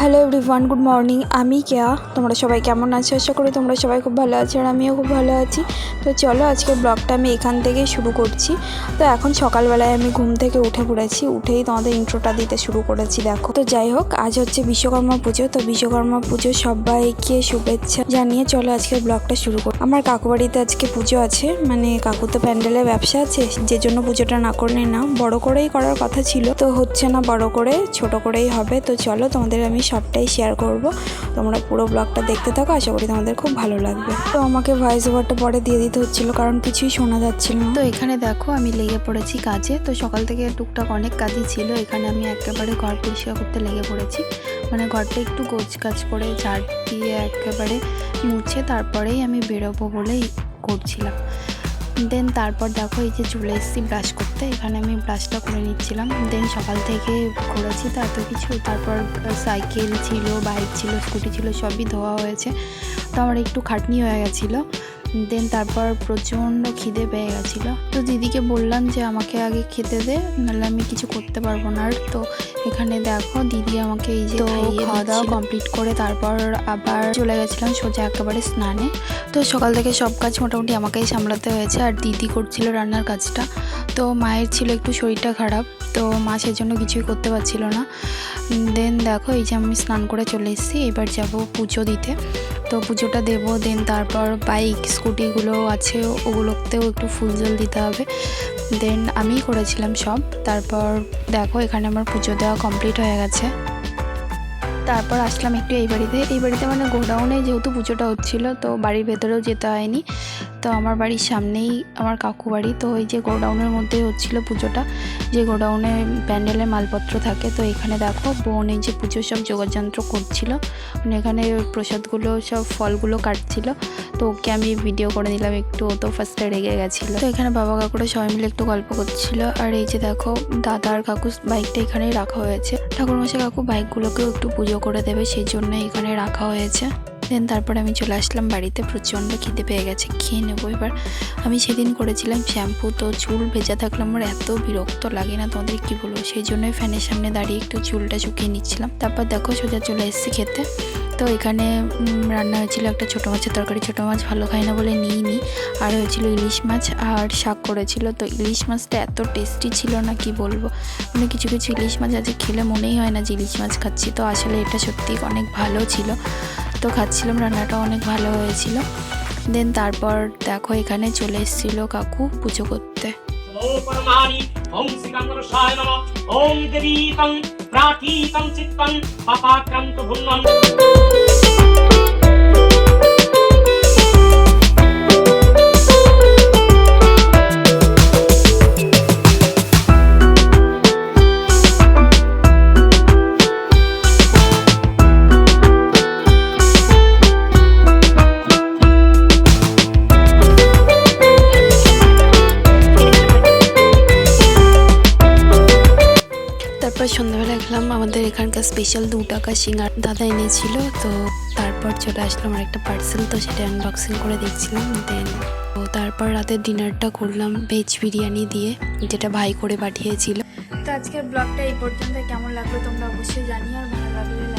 Hello everyone good morning আমি কেয়া। তোমরা সবাই কেমন আছো? আশা করি তোমরা সবাই খুব ভালো আছো আর আমিও খুব ভালো আছি। তো চলো আজকে ব্লগটা আমি এখান থেকেই শুরু করছি। তো এখন সকালবেলায় আমি ঘুম থেকে উঠে পড়েছি। উঠেই তোমাদের ইন্ট্রোটা দিতে শুরু করেছি, দেখো। তো যাই হোক, আজ হচ্ছে বিশ্বকর্মা পুজো। তো বিশ্বকর্মা পুজো সবাইকে শুভেচ্ছা জানিয়ে চলো আজকে ব্লগটা শুরু করি। আমার কাকু বাড়িতে আজকে পুজো আছে। মানে কাকু তো প্যান্ডেলের ব্যবসা আছে। যে জন্য পুজোটা না করলে না। বড় করেই করার কথা ছিল। তো হচ্ছে না বড় করে, ছোট করেই হবে। তো চলো তোমাদের আমি সবটাই শেয়ার করব। তোমরা পুরো ব্লগটা দেখতে থাকো, আশা করি তোমাদের খুব ভালো লাগবে। তো আমাকে ভয়েস ওভারটা পরে দিয়ে দিতে হচ্ছিল, কারণ কিছুই শোনা যাচ্ছিল তো এখানে দেখো, আমি লেগে পড়েছি কাজে। তো সকাল থেকে টুকটাক অনেক কাজই ছিল, এখানে আমি একেবারে ঘর পরিষ্কার করতে লেগে পড়েছি। মানে ঘরটা একটু গোছ কাজ করে ঝাড় দিয়ে একেবারে মুছে, তারপরেই আমি বেরোবো বলেই করছিলাম। দেন তারপর দেখো এই যে চলে এসেছি ব্রাশ করতে। এখানে আমি ব্রাশটা করে নিচ্ছিলাম। দেন সকাল থেকে করেছি তো এত কিছু। তারপর সাইকেল ছিল বাইক ছিল স্কুটি ছিল, সবই ধোয়া হয়েছে। তো আমার একটু খাটনি হয়ে গেছিল। দেন তারপর প্রচণ্ড খিদে পেয়ে গেছিল। তো দিদিকে বললাম যে আমাকে আগে খেতে দে নাহলে আমি কিছু করতে পারব না। আর তো এখানে দেখো দিদি আমাকে এই যে খাওয়া দাওয়া কমপ্লিট করে তারপর আবার চলে গেছিলাম সোজা একেবারে স্নানে। তো সকাল থেকে সব কাজ মোটামুটি আমাকেই সামলাতে হয়েছে আর দিদি করছিল রান্নার কাজটা। তো মায়ের ছিল একটু শরীরটা খারাপ তো মা সেজন্য কিছুই করতে পারছিল না। দেন দেখো এই যে আমি স্নান করে চলে এসেছি এবার যাব পুজো দিতে। তো পুজোটা দেবো, দেন তারপর বাইক স্কুটিগুলো আছে, ওগুলোতেও একটু ফুল জল দিতে হবে। দেন আমি করেছিলাম সব, তারপর দেখো এখানে আমার পুজো দেওয়া কমপ্লিট হয়ে গেছে। তারপর আসলাম একটু এই বাড়িতে। এই বাড়িতে মানে গোডাউনে যেহেতু পুজোটা হচ্ছিল, তো বাড়ির ভেতরেও যেতে হয়নি। তো আমার বাড়ির সামনেই আমার কাকু বাড়ি, তো ওই যে গোডাউনের মধ্যেই হচ্ছিল পুজোটা। যে গোডাউনে প্যান্ডেলের মালপত্র থাকে, তো এখানে দেখো বোন এই যে পুজোর সব যোগাযন্ত্র করছিল। মানে এখানে প্রসাদগুলো সব ফলগুলো কাটছিল। তো ওকে আমি ভিডিও করে দিলাম একটু, ও তো ফার্স্টে রেগে গেছিল। তো এখানে বাবা কাকুরা সবাই মিলে একটু গল্প করছিল। আর এই যে দেখো দাদা আর কাকু বাইকটা এখানেই রাখা হয়েছে। ঠাকুরমশাই কাকু বাইকগুলোকেও একটু পুজো করে দেবে সেই জন্য এখানে রাখা হয়েছে। দেন তারপরে আমি চলে আসলাম বাড়িতে, প্রচণ্ড খিদে পেয়ে গেছে, খেয়ে নেব এবার। আমি সেদিন করেছিলাম শ্যাম্পু, তো চুল ভেজা থাকলে আমার এত বিরক্ত লাগে না, তোমাদের কি বলব? সেই জন্যই ফ্যানের সামনে দাঁড়িয়ে একটু চুলটা শুকিয়ে নিচ্ছিলাম। তারপর দেখো সোজা চলে এসেছি খেতে। তো এখানে রান্না হয়েছিল একটা ছোটো মাছের তরকারি। ছোটো মাছ ভালো খায় না বলে নিইনি। আর হয়েছিল ইলিশ মাছ আর শাক করেছিল। তো ইলিশ মাছটা এত টেস্টি ছিল না, কি বলব? মানে কিছু কিছু ইলিশ মাছ আছে খেলে মনেই হয় না যে ইলিশ মাছ খাচ্ছি। তো আসলে এটা সত্যি অনেক ভালো ছিল। ভাত তো খাচ্ছিলাম, রান্নাটা অনেক ভালো হয়েছিল। দেন তারপর দেখো এখানে চলে এসেছিল কাকু পুজো করতে। ওম তারপর সন্ধ্যাবেলা গেলাম, আমাদের এখানকার স্পেশাল দু টাকা সিঙ্গার দাদা এনেছিল, তো তারপর চলে আসলাম আর একটা পার্সেল তো সেটা আনবক্সিং করে দেখছিলাম দেন তো তারপর রাতের ডিনারটা করলাম ভেজ বিরিয়ানি দিয়ে, যেটা ভাই করে পাঠিয়েছিল। তো আজকের ব্লগটা এই পর্যন্ত, কেমন লাগল তোমরা অবশ্যই জানি আর ভালো লাগলে